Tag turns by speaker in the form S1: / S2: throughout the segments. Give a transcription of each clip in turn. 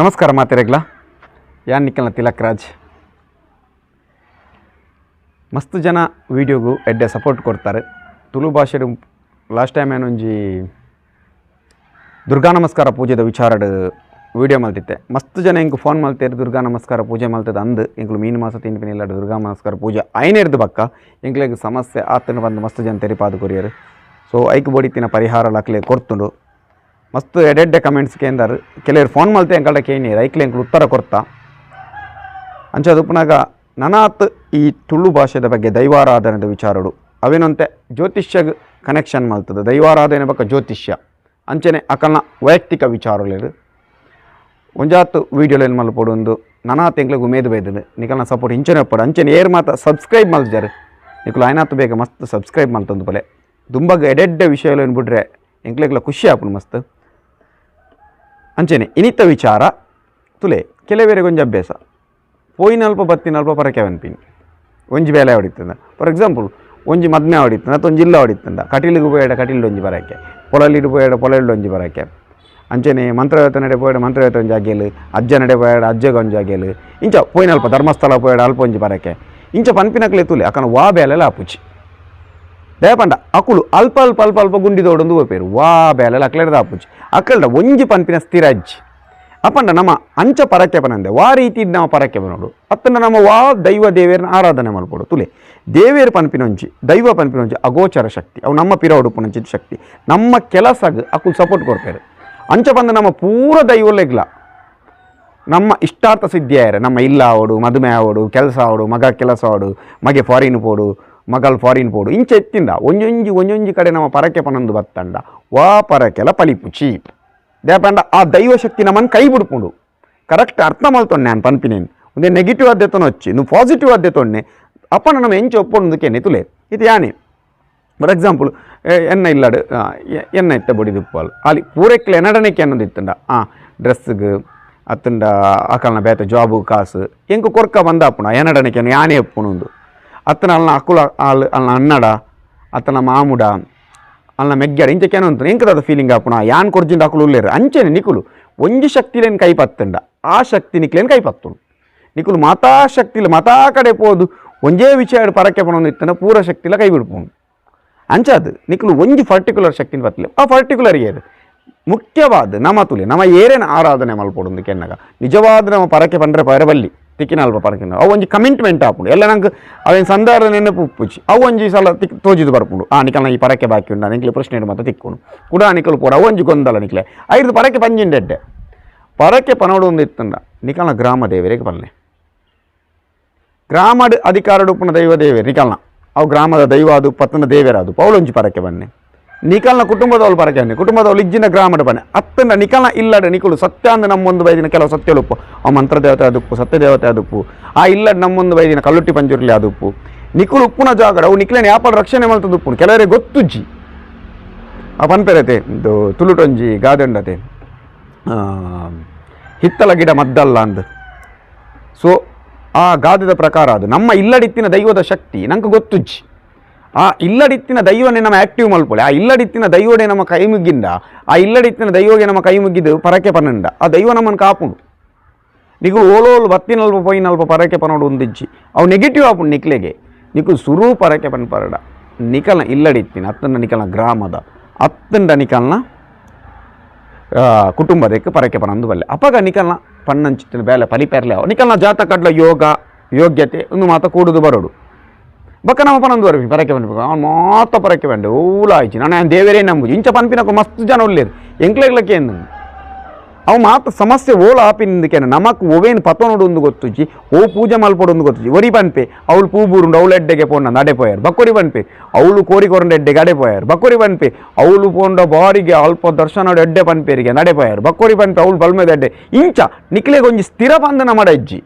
S1: ನಮಸ್ಕಾರ ಮಾತೆರೆಗ್ಲ ಯಾನ್ ನಿಖಲ್ನ ತಿಲಕ್ ರಾಜ್. ಮಸ್ತ್ ಜನ ವೀಡಿಯೋಗೂ ಎಡ್ಡೆ ಸಪೋರ್ಟ್ ಕೊಡ್ತಾರೆ. ತುಳು ಭಾಷೆಡು ಲಾಸ್ಟ್ ಟೈಮ್ ಏನೊಂಜಿ ದುರ್ಗಾ ನಮಸ್ಕಾರ ಪೂಜೆದ ವಿಚಾರಡ್ ವೀಡಿಯೋ ಮಲ್ತಿತ್ತೆ ಮಸ್ತ್ ಜನ ಹಿಂಗೆ ಫೋನ್ ಮಲ್ತೇರು ದುರ್ಗಾ ನಮಸ್ಕಾರ ಪೂಜೆ ಮಲ್ತದ ಅಂದು ಇಂಕ್ಲು ಮೀನು ಮಾಸ ತಿನ್ಪಿನ ಇಲ್ಲಾಡು ದುರ್ಗಾ ನಮಸ್ಕಾರ ಪೂಜೆ ಐನೇರ್ದು ಬಕ್ಕ. ಇಂಕ್ಲೆಗ್ ಸಮಸ್ಯೆ ಆತನ ಬಂದು ಮಸ್ತ್ ಜನ ತೆರಿಪಾದು ಕೊರಿಯರು. ಸೊ ಐಕ್ ಬೋಡಿತ್ತಿನ ಪರಿಹಾರ ಲಕ್ಲೆ ಕೊರ್ತುಂಡು ಮಸ್ತ್ ಎಡೆಡ್ಡೆ ಕಮೆಂಟ್ಸ್ ಕೇಂದಾರು. ಕೆಲವರು ಫೋನ್ ಮಲ್ತೆ ಎಂಕಲ್ಡ ಕೇಳಿ ಐಕ್ಲೆ ಎಂಕ್ಲು ಉತ್ತರ ಕೊರ್ತ ಅಂಚ ಉಪ್ಪನಾಗ ನನಾತ್ ಈ ತುಳು ಭಾಷೆದ ಬಗ್ಗೆ ದೈವಾರಾಧನೆದ ವಿಚಾರಡು. ಅವೇನಂತೆ? ಜ್ಯೋತಿಷ್ಯ ಕನೆಕ್ಷನ್ ಮಲ್ತದೆ. ದೈವಾರಾಧನೆ ಬಗ್ಗೆ ಜ್ಯೋತಿಷ್ಯ. ಅಂಚನೆ ಅಕಲ್ನ ವೈಯಕ್ತಿಕ ವಿಚಾರಗಳು ಒಂಜಾತ್ ವೀಡಿಯೋಲು ಏನು ಮಲ್ಪಡು ಒಂದು, ನನಾತ್ ತಿಂಗ್ಳಿಗೆ ಉಮೇದು ಬೈದನು ನಿಕಲ್ನ ಸಪೋರ್ಟ್ ಇಂಚನೆ ಒಪ್ಪಡು. ಅಂಚನೆ ಏರ್ ಮಾತ ಸಬ್ಸ್ಕ್ರೈಬ್ ಮಲ್ತಿದ್ದಾರೆ ನಿಕಲು ಆಯ್ನಾತ್ ಬೇಗ ಮಸ್ತ್ ಸಬ್ಸ್ಕ್ರೈಬ್ ಮಲ್ತಂದು ಬಲೆ ದುಂಬಗ ಎಡೆಡ್ಡೆ ವಿಷಯಗಳು ಏನ್ಬಿಟ್ರೆ ಎಂಕ್ಲೆಗ್ಲ ಖುಷಿ ಆಪುನು ಮಸ್ತ್. ಅಂಚನೆ ಇನಿತ ವಿಚಾರ, ತುಲೆ, ಕೆಲವೇರೆ ಗೊಂಜ ಅಭ್ಯಾಸ. ಪೋಯಿನಲ್ಪ ಬತ್ತಿನಲ್ಪ ಪರಕೆ ಅನ್ಪಿನಿ. ಒಂಜಿ ಬೇಲೆ ಹೊಡಿತಂದ ಫಾರ್ ಎಕ್ಸಾಂಪಲ್ ಒಂಜಿ ಮದ್ಮೆ ಹೊಡಿತಂದ ಅಥವಾ ಒಂಜಿ ಇಲ್ಲ ಹೊಡಿತಂದ ಕಟೀಲಿಗೆ ಪೋಯಡ ಕಟೀಲ್ ಒಂಜಿ ಬರಕ್ಕೆ ಪೊಲಲಿಡು ಪೋಯಡ ಪೊಲಲ್ಡು ಒಂಜಿ ಬರಕ್ಕೆ ಅಂಚನೆ, ಮಂತ್ರವೇತ ನಡೆ ಪೋಯಡ ಮಂತ್ರವೇತ ಒಂಜಿ ಆಗೇಲು ಅಜ್ಜ ನಡೆ ಪೋಯಡ ಅಜ್ಜಗ ಒಂಜಿ ಆಗೇಲು ಇಂಚ ಪೋಯಿನಲ್ಪ ಧರ್ಮಸ್ಥಳ ಪೋಯಡ ಅಲ್ಪ ಒಂಜಿ ಬರಕ್ಕೆ ಇಂಚ ಪನ್ಪಿನಕ್ಲೆ ತುಲೆ, ಅಕನ ವಾ ಬೇಲೆಲ್ಲ ಆಪುಚಿ. ಅಕುಲು ಅಲ್ಪ ಅಲ್ಪ ಅಲ್ಪ ಅಲ್ಪ ಗುಂಡಿ తోడుందు పోయారు ವಾ బేలలు ಅಕ್ಲೆಡ್ದ దాపుచ్చి అక్కడ ಒಂಜಿ ಪನ್ಪಿನ ಸ್ಥಿರ ಅಪಂಡ ನಮ್ಮ ಅಂಚ ಪರಕ್ಕೆ ಪನಂದೆ ವಾ ರೀತಿ ನಾವು ಪರಕ್ಕೆ ಬನೋಡು ಅತ್ತಂಡ ನಮ್ಮ ವಾ ದೈವ ದೇವೇರನ ಆರಾಧನೆ ಮಲ್ಪಡು ತುಲೆ, ದೇವೇರು ಪನ್ಪಿನೊಂಜಿ, ದೈವ ಪನ್ಪಿನೊಂಜಿ ಅಗೋಚರ ಶಕ್ತಿ. ಅವು ನಮ್ಮ ಪಿರ ಉಡುಪುನಂಚಿದ ಶಕ್ತಿ. ನಮ್ಮ ಕೆಲಸಗ್ ಅಕುಲ್ ಸಪೋರ್ಟ್ ಕೊಡ್ತಾರೆ ಅಂಚ ಬಂದ ನಮ್ಮ ಪೂರ ದೈವಲೆಗ್ಲ ನಮ್ಮ ಇಷ್ಟಾರ್ಥ ಸಿದ್ಧಿ ಆಯ್ರೆ ನಮ್ಮ ಇಲ್ಲ ಆವಡು ಮದುವೆ ಆವಡು, ಕೆಲಸ ಆವಡು, ಮಗ ಕೆಲಸ ಆವಡು, ಮಗೆ ಫಾರಿನ್ ಪೋಡು. ಮಗಲ್ ಫಾರಿನ್ ಪೋಡು ಇಂಚ ಎತ್ತಿಂದ ಒಂಜೊಂಜಿ ಒಂಜೊಂಜಿ ಕಡೆ ನಮ್ಮ ಪರಕೆ ಪನಂದು ಬತ್ತಂಡ ವಾ ಪರಕೆಲ ಪಲಿಪುಚಿ ದೇಪಂಡ ಆ ದೈವ ಶಕ್ತಿ ನಮ್ಮನ್ನು ಕೈ ಬಿಡ್ಕೊಂಡು ಕರೆಕ್ಟ್ ಅರ್ಥ ಮಲ್ತೊಣ್ಣೆ ನಾನು ಪನ್ಪಿನೇನು ಒಂದೇ ನೆಗೆಟಿವ್ ಅದ್ದೆ వచ్చి నువ్వు పాజిటివ్ అద్దె తోనే అప్పుడు మనం ఎంచి ఒప్పుందుకే నెతులే ఇది యానే ಫಾರ್ ಎಕ್ಸಾಂಪಲ್ ಎನ್ನ ಇಲ್ಲಾಡು ಆ, ಎ- ಎನ್ನ ಇತ್ತ ಬೊಡಿ ದಿಪ್ಪಾಲು ಅಲ್ಲಿ ಪೂರೈಕ್ಲೆ ಎನ್ನಡನೆಕ್ಕೆ ಅನ್ನೋದು ಇತ್ತಂಡ ಆ ಡ್ರೆಸ್ಗೆ ಅತ್ತಂಡ ಅಕಲ್ನ ಬೇತ ಜಾಬು ಕಾಸು ಎಂಕು ಕೊರ್ಕ ಬಂದಾಪುಣ ಎನ್ನಡನೆಕ್ಕೆ ಯಾನೇ ಎಪ್ಪುಣುಂದು ಅತ್ತನ ಅಲ್ನ ಅಕುಲ ಅಲ್ ಅಲ್ನ ಅನ್ನಡ ಅತ್ತನ ಮಾಮುಡ ಅಲ್ನ ಮೆಗ್ಗ್ಯಾಡ ಇಂಚಕ್ಕೇನು ಅಂತ ಎಂಕದ ಫೀಲಿಂಗ್ ಆಪುಣ ಯಾನ್ ಕೊರ್ಜಿಂದ ಅಕುಲು ಉಲ್ಲೇರು ಅಂಚೆನೆ ನಿಕುಲು ಒಂಜಿ ಶಕ್ತಿಲೇನು ಕೈ ಪತ್ತಂಡ ಆ ಶಕ್ತಿ ನಿಕ್ಲೇನು ಕೈ ಪತ್ತುಂಡು ನಿಕುಲು ಮಾತಾ ಶಕ್ತಿಲ ಮಾತಾ ಕಡೆ ಪೋದು ಒಂಜೇ ವಿಷಯ ಪರಕ್ಕೆ ಪಣೊಂದು ಇತ್ತನ ಪೂರ ಶಕ್ತಿಲ ಕೈ ಬಿಡ್ಪುಂಡು ಅಂಚಾದು ನಿಕುಲು ಒಂಜಿ ಪರ್ಟಿಕ್ಯುಲರ್ ಶಕ್ತಿನ ಬತ್ತಲೆ ಆ ಪರ್ಟಿಕ್ಯುಲರ್ ಏರು ಮುಖ್ಯವಾದ ನಮ್ಮ ತುಲೆ ನಮ್ಮ ಏರೇನ ಆರಾಧನೆ ಮಲ್ಪೊಡು ಕೆನ್ನಗ ನಿಜವಾದ ನಮ್ಮ ಪರಕೆ ಪಂಡ್ರೆ ಪರಬಲ್ಲಿ ತಿಕ್ಕಿನ ಅಲ್ಪ ಪರಕಿನ ಅವು ಒಂಜಿ ಕಮಿಟ್ಮೆಂಟ್ ಆಪುಂಡು ಎಲ್ಲ ನಂಗೆ ಅವೇನು ಸಂದಾರ ನೆನಪು ಉಪ್ಪುಚಿ ಅವು ಒಂಜಿ ಸಲ ತಿಕ್ ತೋಜಿದು ಬರ್ಪುಂಡು ಆ ನಿಕಲ್ನ ಈ ಪರಕೆ ಬಾಕಿ ಉಂಡ ನಿಕ್ಲೆ ಪ್ರಶ್ನೆ ಮತ್ತೆ ತಿಕ್ಕೊಂಡು ಕೂಡ ನಿಕಲು ಪೂರ ಅವು ಒಂಜಿ ಗೊಂದಲ ನಿಕ್ಲೆ ಐದು ಪರಕೆ ಪಂಜಿಂಡೆಡ್ಡೆ ಪರಕೆ ಪನೋಡು ಒಂದು ಇತ್ತಂಡ ನಿಕಲ್ನ ಗ್ರಾಮ ದೇವರಿಗೆ ಬಲ್ಲೆ ಗ್ರಾಮಡ್ ಅಧಿಕಾರಡು ಪುನ ದೈವ ದೇವೆ ನಿಕಲ್ನ ಅವು ಗ್ರಾಮದ ದೈವ ಅದು ಪತ್ತನ ದೇವೇರಾದು ಪೌಲೊಂಜಿ ಪರಕೆ ಬನ್ನೆ ನಿಕಲ್ನ ಕುಟುಂಬದವಳು ಪರಕೆ ಬನ್ನಿ ಕುಟುಂಬದವಳು ಇಜ್ಜಿನ ಗ್ರಾಮದ ಬನ್ನಿ ಅತ್ತನ ನಿಕಲ್ನ ಇಲ್ಲಡ ನಿಖಲು ಸತ್ಯ ಅಂದ ನಮ್ಮೊಂದು ಬೈದಿನ ಕೆಲವು ಸತ್ಯಲುಪ್ಪು ಆ ಮಂತ್ರ ದೇವತೆ ಅದುಪ್ಪು ಸತ್ಯ ದೇವತೆ ಅದುಪ್ಪು. ಆ ಇಲ್ಲಡ್ ನಮ್ಮೊಂದು ಬೈದಿನ ಕಲ್ಲುಟ್ಟಿ ಪಂಜುರ್ಲಿ ಅದುಪ್ಪು. ನಿಕುಲು ಉಪ್ಪುನ ಜಾಗಡ, ಅವು ನಿಕ್ಲೇನ ಯಾಪಲ್ ರಕ್ಷಣೆ ಮಾಡ್ತದ ಉಪ್ಪು ಕೆಲವರಿಗೆ ಗೊತ್ತುಜ್ಜಿ ಆ ಪನ್ಪೆರತೆ, ಇದು ತುಳುಟೊಂಜಿ ಗಾದಂಡತೆ ಹಿತ್ತಲ ಗಿಡ ಮದ್ದಲ್ಲ ಅಂದ. ಸೊ, ಆ ಗಾದದ ಪ್ರಕಾರ ಅದು. ನಮ್ಮ ಇಲ್ಲಡಿತ್ತಿನ ದೈವದ ಶಕ್ತಿ, ನಂಗೆ ಗೊತ್ತುಜ್ಜಿ ಆ ಇಲ್ಲಡಿತ್ತಿನ ದೈವನೇ ನಮ್ಮ ಆಕ್ಟಿವ್ ಮಲ್ಪೊಳೆ. ಆ ಇಲ್ಲಡಿತ್ತಿನ ದೈವಡೆ ನಮ್ಮ ಕೈ ಮುಗ್ಗಿಂದ ಆ ಇಲ್ಲಡಿತ್ತಿನ ದೈವಗೆ ನಮ್ಮ ಕೈ ಮುಗ್ಗಿದ್ದು ಪರಕೆ ಪನ್ನಂಡ ಆ ದೈವ ನಮ್ಮನ್ನು ಕಾಪುಂಡು. ನಿಗಳು ಓಲೋಲು ಬತ್ತಿನಲ್ಪ ಪೊಯ್ನಲ್ಪ ಪರಕೆ ಪನೋಡು ಒಂದಿಜ್ಜಿ ಅವು ನೆಗೆಟಿವ್ ಆಪುಂಡು ನಿಕ್ಲೆಗೆ. ನಿಕು ಸುರು ಪರಕೆ ಪನ್ ಪರಡ. ನಿಕಲ್ನ ಇಲ್ಲಡಿತ್ತಿನ ಅತ್ತಂಡ ನಿಕಲ್ನ ಗ್ರಾಮದ ನಿಕಲ್ನ ಆ, ಕುಟುಂಬದಕ್ಕೆ ಪರಕೆ ಪನಂದು ಬಲ್ಲೆ. ಅಪಗ ನಿಕಲ್ನ ಪನ್ನಂಚಿತ್ತಿನ ಬೇಲೆ ಪಲಿಪೆರ್ಲೆ ಅವ ನಿಕಲ್ನ ಜಾತಕಡ್ಲ ಯೋಗ ಯೋಗ್ಯತೆ ಒಂದು ಮಾತ ಕೂಡುದು ಬರೋಡು. ಬಕ್ಕ ನಮ್ಮ ಪನಂದು ಬರಬಿ ಪರಕೆ ಪನ್ಪು ಅವ್ನು ಮಾತ ಪರಕ್ಕೆ ಬಂಡೆ ಊಲ ಆಯ್ತು ನಾನು ದೇವರೇ ನಂಬುದು, ಇಂಚ ಪನ್ಪಿನಕ ಮಸ್ತ್ ಜನ ಒಳ್ಳೇರು ಎಂಕ್ಲೆಗ್ಲಕ್ಕೆ ಏನು ಅವು ಮಾತ್ರ ಸಮಸ್ಯೆ ಓಲ ಆಪಿನಿಂದಕ್ಕೆ ನಮಕ್ ಒವೇನು ಪತನೋಡು ಒಂದು ಗೊತ್ತುಜಿ ಓ ಪೂಜೆ ಮಲ್ಪಡು ಒಂದು ಗೊತ್ತುಜಿ ಒರಿ ಪನ್ಪೆ, ಅವಳು ಪೂ ಬೂರುಂಡು ಅವಳು ಎಡ್ಡೆಗೆ ಪೋಂಡ ಅಡೆ ಪೋಯಾರು ಬಕ್ಕೊರಿ ಪನ್ಪೆ, ಅವಳು ಕೋರಿ ಕೊರಂಡ ಎಡ್ಡೆಗೆ ಅಡೆ ಪೋಯಾರು ಬಕ್ಕೊರಿ ಪನ್ಪೆ, ಅವಳು ಪೋಂಡ ಬಾರಿಗೆ ಅಲ್ಪ ದರ್ಶನ ಎಡ್ಡೆ ಪನ್ಪೇರಿಗೆ ನಡೆ ಪೋಯಾರು ಬಕ್ಕೊರಿ ಪನ್ಪೆ, ಅವಳು ಬಲ್ಮೆದ ಎಡ್ಡೆ, ಇಂಚ ನಿಕ್ಲೆಗೊಂಜಿ ಸ್ಥಿರ ಬಂಧನ ಮಾಡ ಇಜ್ಜಿ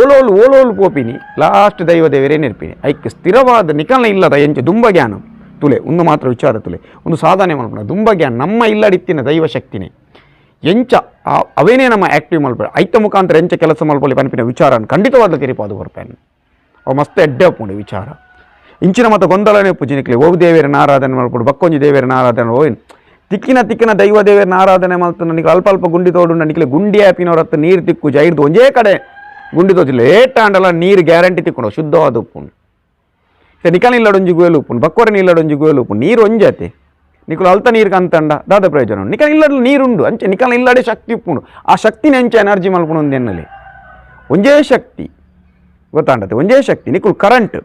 S1: ಓಲೋಲು ಓಲೋಲು ಪೋಪಿನಿ ಲಾಸ್ಟ್ ದೈವ ದೇವರೇ ನೆನಪಿನಿ. ಐಕ್ ಸ್ಥಿರವಾದ ನಿಕಲನ ಇಲ್ಲದ ಎಂಚ ದುಂಬ ಜ್ಞಾನ. ತುಲೆ, ಒಂದು ಮಾತ್ರ ವಿಚಾರ ತುಲೆ. ಒಂದು ಸಾಧನೆ ಮಲ್ಪಡ ದುಂಬ ಜ್ಞಾನ, ನಮ್ಮ ಇಲ್ಲಡಿತ್ತಿನ ದೈವ ಶಕ್ತಿನೇ. ಎಂಚ ಅವೇನೇ ನಮ್ಮ ಆ್ಯಕ್ಟಿವ್ ಮಾಡ್ಬೋದು ಐತ ಮುಖಾಂತರ ಎಂಚ ಕೆಲಸ ಮಲ್ಪೊಲಿ ಪನ್ಪಿನ ವಿಚಾರ ಖಂಡಿತವಾದ ತಿರಿಪಾದು ಬರ್ಪೇನು ಅವು ಮಸ್ತ್ ಎಡ್ಡೆ ಅಪ್ಪುಂಡು ವಿಚಾರ. ಇಂಚಿನ ಮತ್ತು ಗೊಂದಲನೇ ಪೂಜನಿಕ್ಲಿ ಓ ದೇವೇರನ ಆರಾಧನೆ ಮಾಡ್ಬೋದು ಬಕ್ಕೊಂಜಿ ದೇವೇರನ ಆರಾಧನೆ ಓಯ್. ತಿಕ್ಕಿನ ತಿಕ್ಕಿನ ದೈವ ದೇವರನ್ನ ಆರಾಧನೆ ಮಾಡ್ತಾನೆ ನನಗೆ ಅಲ್ಪ ಅಲ್ಪ ಗುಂಡಿ ತೋಡು ನನಗೆ ಗುಂಡಿ ಆಪಿನವ್ರ ಹತ್ರ ನೀರು ತಿಕ್ಕು ಜೈರ್ದು ಒಂದೇ ಕಡೆ ಗುಂಡಿ ತೋಚಿಲ್ಲ ಏಟ ಅಂಡಲ ನೀರು ಗ್ಯಾರಂಟಿ ತಿಕ್ಕೊಂಡು ಶುದ್ಧವಾದ ಉಪ್ಪು ಸೆ ನಿಕಲ್ ಇಲ್ಲಡೊಂಜಿ ಗುಯಲು ಉಪ್ಪು ಬಕ್ಕೋರೆ ನಿಲ್ಲಡೊಂಜಿ ಗುಯಲು ಉಪ್ಪು ನೀರು ಒಂಜತೆ ನಿಕಲು ಅಲ್ತ ನೀರು ಕಂತಂಡ ದಾದ ಪ್ರಯೋಜನ ಉಂಡು ನಿಕಲ್ ಇಲ್ಲಡ ನೀರುಂಡು ಅಂಚೆ ನಿಕಲ್ ಇಲ್ಲಡೆ ಶಕ್ತಿ ಉಪ್ಪುಂಡು ಆ ಶಕ್ತಿನ ಅಂಚೆ ಎನರ್ಜಿ ಮಲ್ಪುಣ ಒಂದು ಎನ್ನಲೆ ಒಂದೇ ಶಕ್ತಿ ಗೊತ್ತಾಂಡತೆ ಒಂದೇ ಶಕ್ತಿ ನಿಕುಲು ಕರೆಂಟ್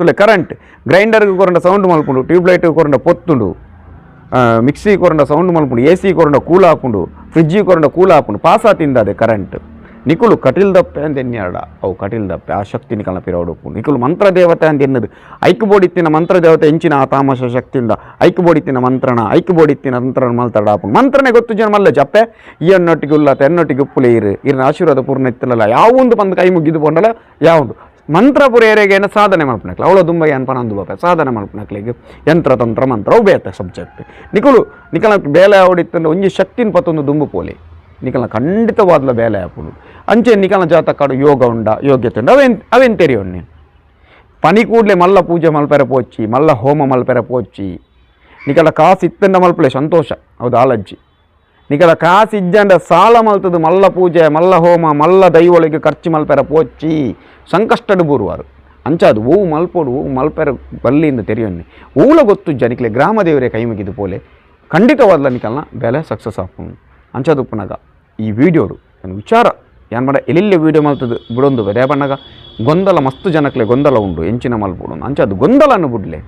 S1: ತುಲೆ ಕರೆಂಟ್ ಗ್ರೈಂಡರ್ಗೆ ಕೊರಂಡ ಸೌಂಡ್ ಮಲ್ಪುಂಡು ಟ್ಯೂಬ್ಲೈಟ್ ಕೊರಂಡ ಪೊತ್ತುಂಡು ಮಿಕ್ಸಿ ಕೊರಂಡ ಸೌಂಡ್ ಮಲ್ಪುಂಡು ಎ ಸಿ ಕೊರಂಡ ಕೂಲ್ ಹಾಪುಂಡು ಫ್ರಿಜ್ಜಿ ಕೊರಂಡ ಕೂಲ್ ಹಾಪುಂಡು ಪಾಸ ತಿಂದದೆ ಕರೆಂಟ್ ನಿಕುಲು ಕಟಿಲ್ ದಪ್ಪೆ ಅಂತ ಎನ್ಯಾಡ ಅವು ಕಟಿಲ್ ದಪ್ಪೆ, ಆ ಶಕ್ತಿ ನಿಕಲ್ನ ಪಿರವಡುಪ್ಪು ನಿಕುಲು ಮಂತ್ರ ದೇವತೆ ಅಂತ ಎನ್ನದು. ಐಕ್ ಬೋಡಿತ್ತಿನ ಮಂತ್ರ ದೇವತೆ ಎಂಚಿನ ಆ ತಾಮಸ ಶಕ್ತಿಯಿಂದ ಐಕ್ಯ ಬೋಡಿತ್ತಿನ ಮಂತ್ರಣ ಐಕ್ಯ ಬೋಡಿತ್ತಿನ ಮಂತ್ರಣ ಮಂತ್ರನೆ ಹಾಪುಂಡು. ಮಂತ್ರನೇ ಗೊತ್ತು ಜನ ಮಲ್ಲ, ಜಪ್ಪೆ? ಈ ಎನ್ನೊಟ್ಟಿಗೆ ಉಲ್ಲತ ಎನ್ನೊಟ್ಟಿಗೆ ಉಪ್ಪುಲೆ ಇರು. ಆಶೀರ್ವಾದ ಪೂರ್ಣ ಇತ್ತಲ್ಲ ಯಾವೊಂದು ಬಂದು ಕೈ ಮುಗಿದು ಬಂಡಲ್ಲ ಯಾವುದು ಮಂತ್ರ ಏನೋ ಸಾಧನೆ ಮಲ್ಪನಕ್ಲೆ. ಅವಳು ತುಂಬ ಏನಪ್ಪ ನಂದು ಬಾಪೆ ಸಾಧನೆ ಮಲ್ಪನಕ್ಲಿಗೆ ಯಂತ್ರ, ತಂತ್ರ, ಮಂತ್ರ ಬೇತ ಸಬ್ಜೆಕ್ಟ್ ನಿಕುಲು, ನಿಕಲ ಬೇಲೆ ಆವಡಿತ್ತಂದ್ರೆ ಒಂಜಿ ಶಕ್ತಿನ ಪತ್ತೊಂದು ದುಂಬು ಪೋಲಿ. ನಿಕಲ ಖಂಡಿತವಾದ್ಲ ಬೇಲೆ ಆಪುಡು ಅಂಚೆ ನಿಕಲ್ನ ಜಾತಕಾಡು ಯೋಗ ಉಂಡ ಯೋಗ್ಯತೆ ಉಂಡ ಅವೆನ್ ಅವೆನ್ ತೆರಿಯೋಣ್ಣೆ ಪನಿ ಕೂಡಲೇ ಮಲ್ಲ ಪೂಜೆ ಮಲ್ಪೆರ ಪೋಚಿ ಮಲ್ಲ ಹೋಮ ಮಲ್ಪೆರ ಪೋಚಿ ನಿಕಲ ಕಾಸು ಇತ್ತಂಡ ಮಲ್ಪಲೆ ಸಂತೋಷ ಹೌದು ಆಲಜ್ಜಿ ನಿಕಲ ಕಾಸು ಇಜ್ಜಂಡ ಸಾಲ ಮಲ್ತದು ಮಲ್ಲ ಪೂಜೆ ಮಲ್ಲ ಹೋಮ ಮಲ್ಲ ದೈವಳಿಗೆ ಖರ್ಚು ಮಲ್ಪೆರ ಪೋಚಿ ಸಂಕಷ್ಟಡು ಬೂರುವಾರು ಅಂಚಾದು ಹೂವು ಮಲ್ಪೋಡು ಹೂವು ಮಲ್ಪೆರ ಬಲ್ಲಿಂದ ತೆರೆಯೊನ್ನೆ ಹೂಲ ಗೊತ್ತು ಜನಿಕ್ಲೆ ಗ್ರಾಮ ದೇವರೇ ಕೈ ಮುಗಿದು ಪೋಲೆ ಖಂಡಿತವಾದ್ಲ ನಿಕಲ್ನ ಬೆಲೆ ಸಕ್ಸಸ್ ಆಪುಂಡು ಅಂಚದು ಉಪ್ಪುನಗ ಈ ವಿಡಿಯೋಡು ನನ್ನ ವಿಚಾರ ಏನು ಮಾಡ ಎಲ್ಲೆಲ್ಲಿ ವೀಡಿಯೋ ಮಲ್ತದು ಬಿಡೊಂದು ಬೇರೆ. ಬಣ್ಣಗ ಗೊಂದಲ, ಮಸ್ತ್ ಜನಕ್ಲೆ ಗೊಂದಲ ಉಂಡು ಎಂಚಿನ ಮಲ್ಪುಡು ಅಂಚದು ಗೊಂದಲನ್ನು ಬಿಡ್ಲೆ.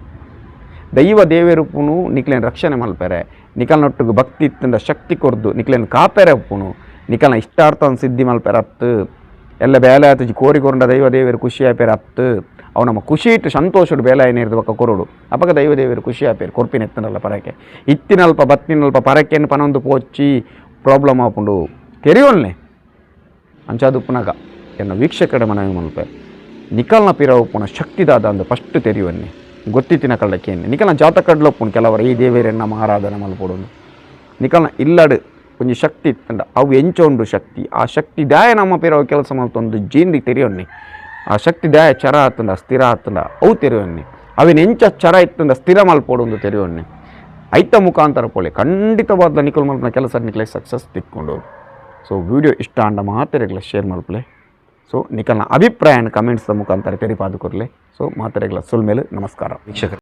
S1: ದೈವ ದೇವೇರುಪ್ಪುನು ನಿಕ್ಲೇನು ರಕ್ಷಣೆ ಮಲ್ಪೆರೆ ನಿಕಲ್ನೊಟ್ಟಿಗೆ ಭಕ್ತಿ ಇತ್ತಿಂದ ಶಕ್ತಿ ಕೊರ್ದು, ನಿಕ್ಲೇನು ಕಾಪೆರೆ ಉಪ್ಪುನು. ನಿಕಲ್ನ ಇಷ್ಟಾರ್ಥನ ಸಿದ್ಧಿ ಮಲ್ಪೆರೆ ಅತ್ತು. ಎಲ್ಲ ಬೇಲೆ ಆತಜಿ ಕೋರಿಕೊಂಡ ದೈವ ದೇವರು ಖುಷಿ ಆಪೇರೆ ಅತ್ತು. ಅವು ನಮ್ಮ ಖುಷಿ ಇಟ್ಟು ಸಂತೋಷಡು ಬೇಲೆ ಏನಿರ್ದು ಬಕ್ಕ ಕೊರೋಡು. ಅಪಕ ದೈವ ದೇವರು ಖುಷಿ ಆಪೇರು ಕೊರ್ಪಿನ ಎತ್ತನಲ್ಲ ಪರಕೆ. ಇತ್ತಿನಲ್ಪ ಬತ್ತಿನಲ್ಪ ಪರಕೆಯನ್ನು ಪನೊಂದು ಪೋಚಿ ಪ್ರಾಬ್ಲಮ್ ಆಪುಂಡು. ತೆರೆಯೋನ್ಲೆ ಅಂಚಾದು ಉಪ್ಪುನಗ ಎನ್ನ ವೀಕ್ಷಕರ ಮನವಿ ಮನಪೆ ನಿಕಲ್ನ ಪಿರ ಉಪ್ಪುನ ಶಕ್ತಿದಾದ ಅಂದು ಫಸ್ಟ್ ತೆರೆಯುವನ್ನಿ. ಗೊತ್ತಿತ್ತಿನ ಕಳ್ಳಕ್ಕೇನೆ ನಿಕಲ್ನ ಜಾತ ಉಪ್ಪುನು ಕೆಲವರು, ಈ ದೇವೇರನ್ನ ಮಹಾರಾಧನೆ ಮಲ್ಪಡೋನು ಮಲ್ಪೊಡು ನಿಕಲ್ನ ಇಲ್ಲಡು ಒಂಜಿ ಶಕ್ತಿ ಇತ್ತಂಡ, ಅವು ಎಂಚೊಂಡು ಶಕ್ತಿ. ಆ ಶಕ್ತಿ ದಾಯ ನಮ್ಮ ಪಿರವ ಕೆಲಸ ಮಲ್ತೊಂದು ಜೀನ್ರಿ ತೆರೆಯೊನ್ನಿ ಆ ಶಕ್ತಿ ದಾಯ ಚರ ಆತಂಡ ಸ್ಥಿರ ಆತಂಡ ಅವು ತೆರೆಯೊನ್ನಿ ಅವಿನ ಎಂಚ ಚರ ಇತ್ತಂಡ, ಸ್ಥಿರ ಮಲ್ಪೊಡು ತೆರೆಯೊನ್ನಿ ಐತ ಮುಖಾಂತರ ಪೋಳೆ ಖಂಡಿತವಾದ ನಿಕಲ್ ಮಲ್ಪನ ಕೆಲಸ ನಿಕ್ಲೆ ಸಕ್ಸಸ್ ತಿಕ್ಕೊಂಡು ಸೊ ವಿಡಿಯೋ ಇಷ್ಟ ಅಂಡ ಮಾತ್ರೆಗಳ ಶೇರ್ ಮಲ್ಪಲೆ ಸೊ ನಿಖಲ್ನ ಅಭಿಪ್ರಾಯನ ಕಮೆಂಟ್ಸ್ ಮುಖಾಂತರ ತೆರಿಪಾದು ಕೊರಲೆ ಸೊ ಮಾತ್ರೆಗಳ ಸುಲ್ ಮೇಲೆ ನಮಸ್ಕಾರ. ವೀಕ್ಷಕರು.